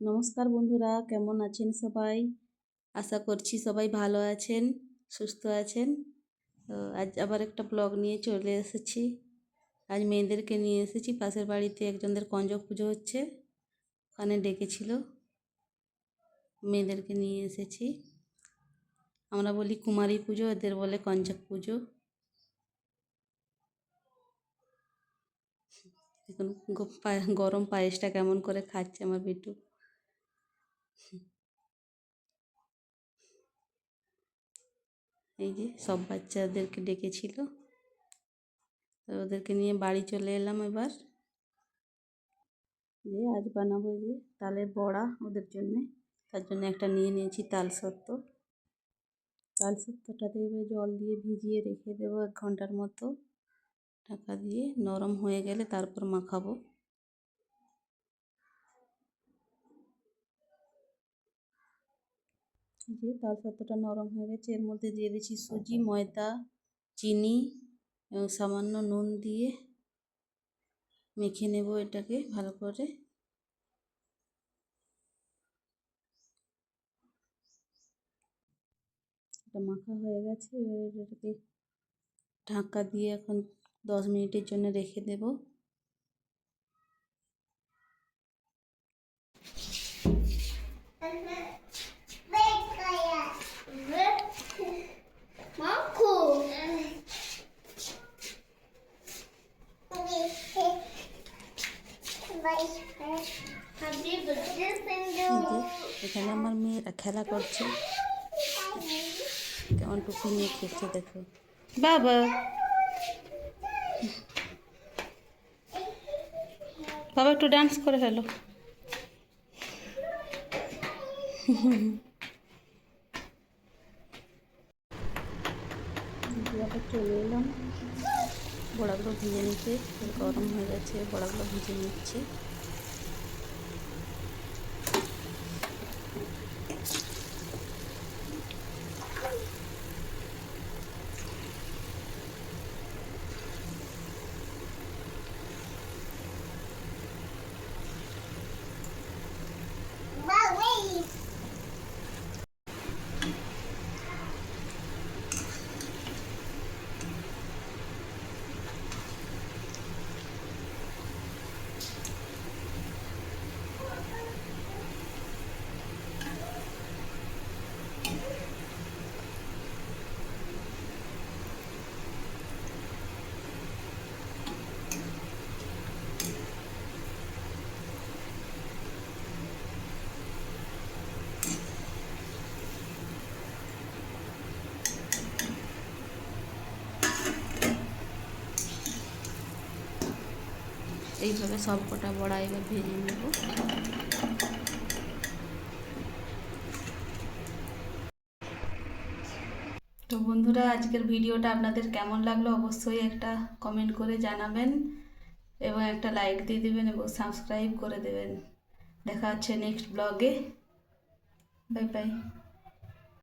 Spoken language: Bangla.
নমস্কার বন্ধুরা, কেমন আছেন সবাই? আশা করছি সবাই ভালো আছেন, সুস্থ আছেন। আজ আবার একটা ব্লগ নিয়ে চলে এসেছি। আজ মেয়েদেরকে নিয়ে এসেছি, পাশের বাড়িতে একজনদের কঞ্জক পুজো হচ্ছে, ওখানে ডেকেছিল। মেয়েদেরকে নিয়ে এসেছি। আমরা বলি কুমারী পুজো এদের বলে কঞ্জক পুজো। এখন গরম পায়েসটা কেমন করে খাচ্ছে আমার বিটু। এই যে সব বাচ্চাদেরকে ডেকেছিল। ওদেরকে নিয়ে বাড়ি চলে এলাম এবার। যে আজ বানাবো যে তালের বড়া ওদের জন্যে। তার জন্য একটা নিয়ে নিয়েছি তাল সত্ত্ব। তাল সত্ত্বটাতে এবার জল দিয়ে ভিজিয়ে রেখে দেবো এক ঘণ্টার মতো। ঢাকা দিয়ে নরম হয়ে গেলে তারপর মাখাবো। যে তাল সত্ত্বটা নরম হয়ে গেছে। এর মধ্যে দিয়ে দিচ্ছি সুজি, ময়দা, চিনি এবং সামান্য নুন দিয়ে মেখে নেব এটাকে ভালো করে। এটা মাখা হয়ে গেছে। এটাকে ঢাকা দিয়ে এখন দশ মিনিটের জন্য রেখে দেব। এখানে আমার মেয়েরা খেলা করছে। কেমন টুপি নিয়ে খেলছে দেখো। বাবা! বাবা, একটু ডান্স করে ফেলো। চলে এলাম। বড়াগুলো ভিজে নিতে গরম হয়ে গেছে বড়াগুলো ভিজে নিচ্ছি। এইভাবে সব কটা বড়া এবার ভেজে নেব। তো বন্ধুরা, আজকের ভিডিওটা আপনাদের কেমন লাগল অবশ্যই একটা কমেন্ট করে জানাবেন এবং একটা লাইক দিয়ে দেবেন এবং সাবস্ক্রাইব করে দেবেন। দেখা হচ্ছে নেক্সট ব্লগে বাই বাই